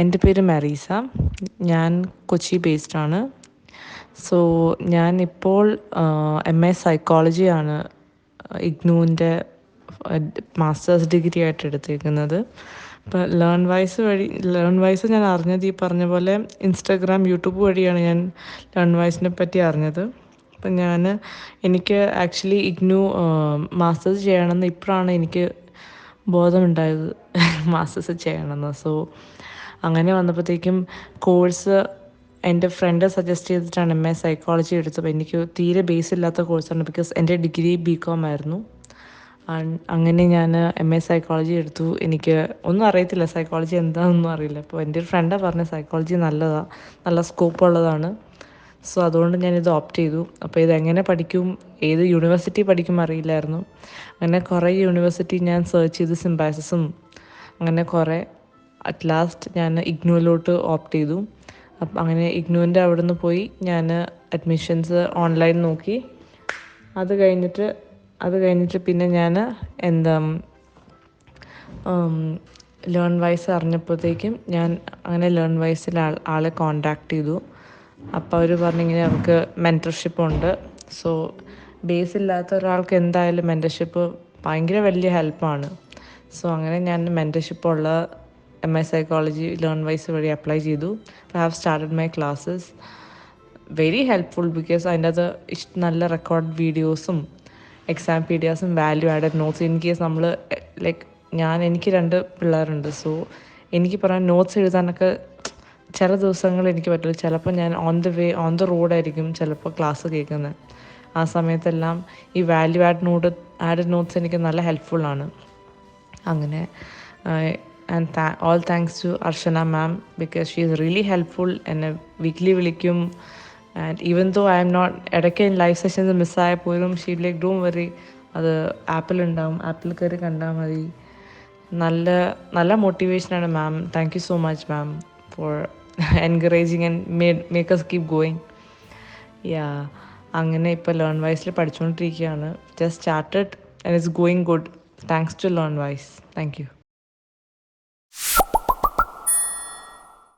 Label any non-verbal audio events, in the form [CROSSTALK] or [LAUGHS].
എന്റെ പേര് മെറീസ. ഞാൻ കൊച്ചി ബേസ്ഡ് ആണ് സോ ഞാൻ ഇപ്പോൾ എം എ സൈക്കോളജിയാണ് ഇഗ്നുവിന്റെ മാസ്റ്റേഴ്സ് ഡിഗ്രി ആയിട്ട് എടുത്തേക്കുന്നത്. അപ്പോൾ ലേൺ വൈസ് വഴി ലേൺ വൈസ് ഞാൻ അറിഞ്ഞത് ഈ പറഞ്ഞ പോലെ ഇൻസ്റ്റാഗ്രാം യൂട്യൂബ് വഴിയാണ് ഞാൻ ലേൺ വൈസിനെ പറ്റി അറിഞ്ഞത്. അപ്പം ഞാൻ എനിക്ക് ആക്ച്വലി ഇഗ്നു മാസ്റ്റേഴ്സ് ചെയ്യണമെന്ന് ഇപ്പോഴാണ് എനിക്ക് ബോധമുണ്ടായത് [LAUGHS] മാസ്റ്റേഴ്സ് ചെയ്യണമെന്ന്. സോ അങ്ങനെ വന്നപ്പോഴത്തേക്കും കോഴ്സ് എന്റെ ഫ്രണ്ട് സജസ്റ്റ് ചെയ്തിട്ടാണ് എം എ സൈക്കോളജി എടുത്തത്. എനിക്ക് തീരെ ബേസ് ഇല്ലാത്ത കോഴ്സാണ് ബിക്കോസ് എന്റെ ഡിഗ്രി ബി കോം ആയിരുന്നു അങ്ങനെ ഞാൻ എം എ സൈക്കോളജി എടുത്തു. എനിക്ക് ഒന്നും അറിയത്തില്ല സൈക്കോളജി എന്താണെന്നൊന്നും അറിയില്ല. അപ്പോൾ എന്റെ ഒരു ഫ്രണ്ടാണ് പറഞ്ഞത് സൈക്കോളജി നല്ലതാണ് നല്ല സ്കോപ്പ് ഉള്ളതാണ്. സോ അതുകൊണ്ട് ഞാൻ ഇത് ഓപ്റ്റ് ചെയ്തു. അപ്പോൾ ഇതെങ്ങനെ പഠിക്കും ഏത് യൂണിവേഴ്സിറ്റി പഠിക്കും അറിയില്ലായിരുന്നു. അങ്ങനെ കുറേ യൂണിവേഴ്സിറ്റി ഞാൻ സെർച്ച് ചെയ്ത് സിംബാസിസും അങ്ങനെ കുറേ അറ്റ് ലാസ്റ്റ് ഞാൻ ഇഗ്നുവിലോട്ട് ഓപ്റ്റ് ചെയ്തു. അപ്പം അങ്ങനെ ഇഗ്നുവിന്റെ അവിടെ നിന്ന് പോയി ഞാൻ അഡ്മിഷൻസ് ഓൺലൈൻ നോക്കി. അത് കഴിഞ്ഞിട്ട് അത് കഴിഞ്ഞിട്ട് പിന്നെ ഞാൻ എന്താ ലേൺ വൈസ് അറിഞ്ഞപ്പോഴത്തേക്കും ഞാൻ അങ്ങനെ ലേൺ വൈസിൽ ആൾ ആളെ കോണ്ടാക്ട് ചെയ്തു. അപ്പോൾ അവർ പറഞ്ഞിങ്ങനെ അവർക്ക് മെന്റർഷിപ്പ് ഉണ്ട്. സോ ബേസ് ഇല്ലാത്ത ഒരാൾക്ക് എന്തായാലും മെന്റർഷിപ്പ് ഭയങ്കര വലിയ ഹെൽപ്പാണ് സോ അങ്ങനെ ഞാൻ മെന്റർഷിപ്പ് ഉള്ള M I psychology learn wise വഴി അപ്ലൈ ചെയ്തു. I have started my classes very helpful because അതിന്റെ അത് നല്ല റെക്കോർഡ് വീഡിയോസും എക്സാം പി ഡി എസും value added notes in case നമ്മൾ ലൈക്ക് ഞാൻ എനിക്ക് രണ്ട് പിള്ളേരുണ്ട്. സോ എനിക്ക് പറയാൻ നോട്ട്സ് എഴുതാനൊക്കെ ചില ദിവസങ്ങൾ എനിക്ക് പറ്റില്ല. ചിലപ്പോൾ ഞാൻ on the way on the റോഡായിരിക്കും ചിലപ്പോൾ ക്ലാസ് കേൾക്കുന്നത് ആ സമയത്തെല്ലാം ഈ value add note added notes എനിക്ക് നല്ല ഹെൽപ്ഫുള്ളാണ് അങ്ങനെ and that all thanks to Archana ma'am because she is really helpful എന്നെ വീക്ക്ലി വിളിക്കും. And even though I'm not ഇടയ്ക്ക് ലൈവ് സെഷൻസ് മിസ്സായ പോലും ഷീ ലൈക്ക് ഡോം വെറി അത് ആപ്പിലുണ്ടാവും ആപ്പിൽ കയറി കണ്ടാൽ മതി. നല്ല നല്ല മോട്ടിവേഷനാണ് ma'am thank you so much ma'am for encouraging and made us keep going yeah അങ്ങനെ ഇപ്പോൾ ലേൺ വൈസിൽ പഠിച്ചുകൊണ്ടിരിക്കുകയാണ് just started and it's going good thanks to Learnwise thank you